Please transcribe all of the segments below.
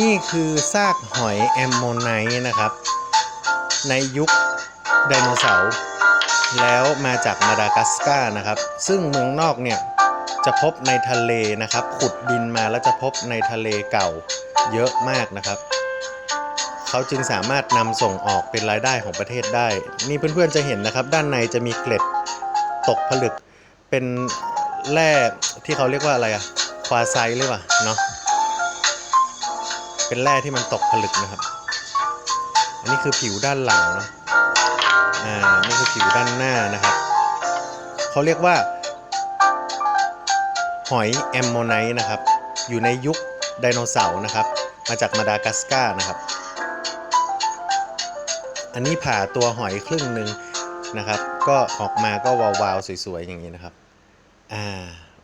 นี่คือซากหอยแอมโมไนต์นะครับ ในยุคไดโนเสาร์แล้วมาจากมาดากัสการ์นะครับ ซึ่งเมืองนอกเนี่ยจะพบในทะเลนะครับ ขุดดินมาแล้วจะพบในทะเลเก่าเยอะมากนะครับ เขาจึงสามารถนำส่งออกเป็นรายได้ของประเทศได้ นี่เพื่อนๆจะเห็นนะครับ ด้านในจะมีเกล็ดตกผลึกเป็นแร่ที่เขาเรียกว่าอะไรอะควาไซหรือเปล่าเนาะ เป็นแร่ที่มันตกผลึกนะครับ อันนี้คือผิวด้านหลังเนาะ อ่า นี่คือผิวด้านหน้านะครับ เขาเรียกว่า หอยแอมโมไนต์นะครับ อยู่ในยุคไดโนเสาร์นะครับ มาจากมาดากัสการ์นะครับ อันนี้ผ่าตัวหอยครึ่งหนึ่งนะครับ ก็ออกมาก็วาวๆสวยๆอย่างนี้นะครับ อ่า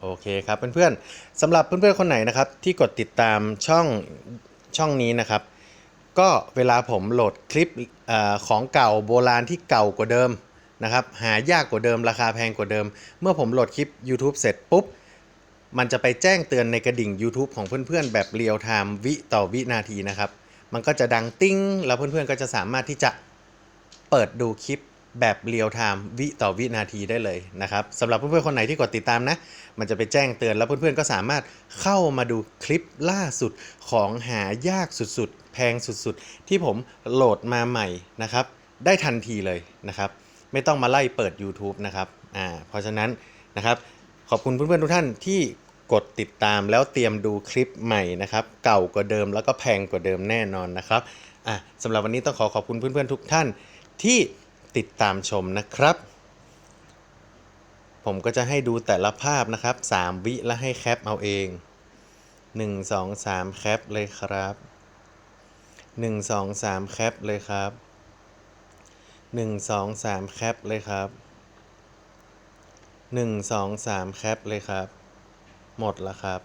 โอเคครับเพื่อนๆสำหรับเพื่อนๆคนไหนนะครับที่กดติดตามช่อง ช่องนี้นะครับ ก็เวลาผมโหลดคลิปอของเก่าโบราณที่เก่ากว่าเดิมนะครับหายากกว่าเดิมราคาแพงกว่าเดิม เมื่อผมโหลดคลิป YouTube เสร็จปุ๊บ มันจะไปแจ้งเตือนในกระดิ่ง YouTube ของเพื่อนๆ แบบเรียลไทม์วิต่อวินาทีนะครับ มันก็จะดังติ้ง แล้วเพื่อนๆก็จะสามารถที่จะเปิดดูคลิป แบบเรียลไทม์วิต่อวินาทีได้เลยนะครับสำหรับเพื่อนๆคนไหนที่กดติดตามนะ มันจะไปแจ้งเตือนแล้วเพื่อนๆก็สามารถเข้ามาดูคลิปล่าสุดของหายากสุดๆ แพงสุดๆ ที่ผมโหลดมาใหม่นะครับ ได้ทันทีเลยนะครับ ไม่ต้องมาไล่เปิด YouTube นะครับอ่าเพราะฉะนั้นนะครับ ขอบคุณเพื่อนๆทุกท่านที่กดติดตามแล้วเตรียมดูคลิปใหม่นะครับ เก่ากว่าเดิมแล้วก็แพงกว่าเดิมแน่นอนนะครับอะสำหรับวันนี้ต้องขอขอบคุณเพื่อนๆทุกท่านที่ ติดตามชมนะครับ ผมก็จะให้ดูแต่ละภาพนะครับ 3 วิแล้วให้แคปเอาเอง 1 2 3 แคปเลยครับ 1 2 3 แคปเลยครับ 1 2 3 แคปเลยครับ 1 2 3 แคปเลยครับ หมดแล้วครับ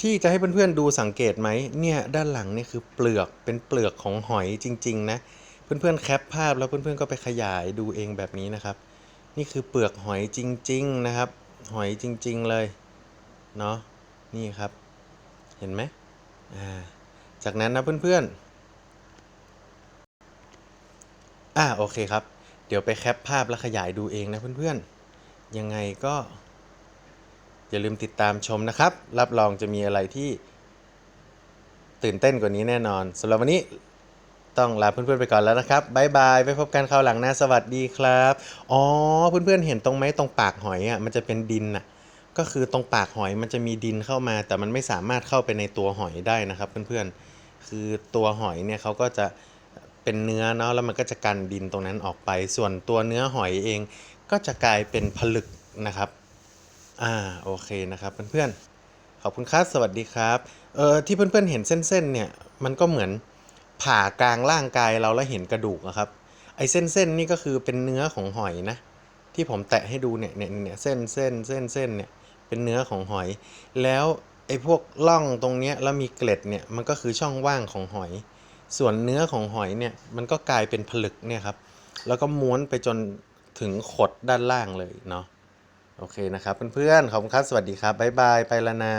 ที่จะให้เพื่อนๆดูสังเกตไหมเนี่ยด้านหลังนี่คือเปลือกเป็นเปลือกของหอยจริง ๆ นะ เพื่อนๆแคปภาพแล้วเพื่อนๆก็ไปขยายดูเองแบบนี้นะครับ นี่คือเปลือกหอยจริง ๆนะครับ หอยจริง ๆเลยเนาะนี่ครับ เห็นไหมอ่าจากนั้นนะเพื่อนๆอ่าโอเคครับ เดี๋ยวไปแคปภาพแล้วขยายดูเองนะเพื่อนๆ ยังไงก็ อย่าลืมติดตามชมนะครับ รับรองจะมีอะไรที่ตื่นเต้นกว่านี้แน่นอนสำหรับวันนี้ ต้องลาเพื่อนๆไปก่อนแล้วนะครับบายบายไว้พบกันคราวหลังน้าสวัสดีครับ อ๋อเพื่อนๆเห็นตรงไหมตรงปากหอยอะมันจะเป็นดินน่ะก็คือตรงปากหอยมันจะมีดินเข้ามา แต่มันไม่สามารถเข้าไปในตัวหอยได้นะครับ เพื่อนๆคือตัวหอยเนี่ยเขาก็จะเป็นเนื้อเนาะแล้วมันก็จะกันดินตรงนั้นออกไป ส่วนตัวเนื้อหอยเอง ก็จะกลายเป็นผลึกนะครับอ่าโอเคนะครับเพื่อนๆขอบคุณครับสวัสดีครับเออที่เพื่อนๆเห็นเส้นๆเนี่ยมันก็เหมือน ผ่ากลางร่างกายเราแล้วเห็นกระดูกอะครับ ไอ้เส้นๆนี่ก็คือเป็นเนื้อของหอยนะ ที่ผมแตะให้ดูเนี่ยเนี่ยเนี่ยเส้นเส้นเส้นเส้นเนี่ยเป็นเนื้อของหอย แล้วไอ้พวกร่องตรงเนี้ยแล้วมีเกล็ดเนี่ยมันก็คือช่องว่างของหอย ส่วนเนื้อของหอยเนี่ยมันก็กลายเป็นผลึกเนี่ยครับ แล้วก็ม้วนไปจนถึงขดด้านล่างเลยเนาะโอเคนะครับเพื่อนๆขอบคุณครับสวัสดีครับบ๊ายบายไปแล้วนะ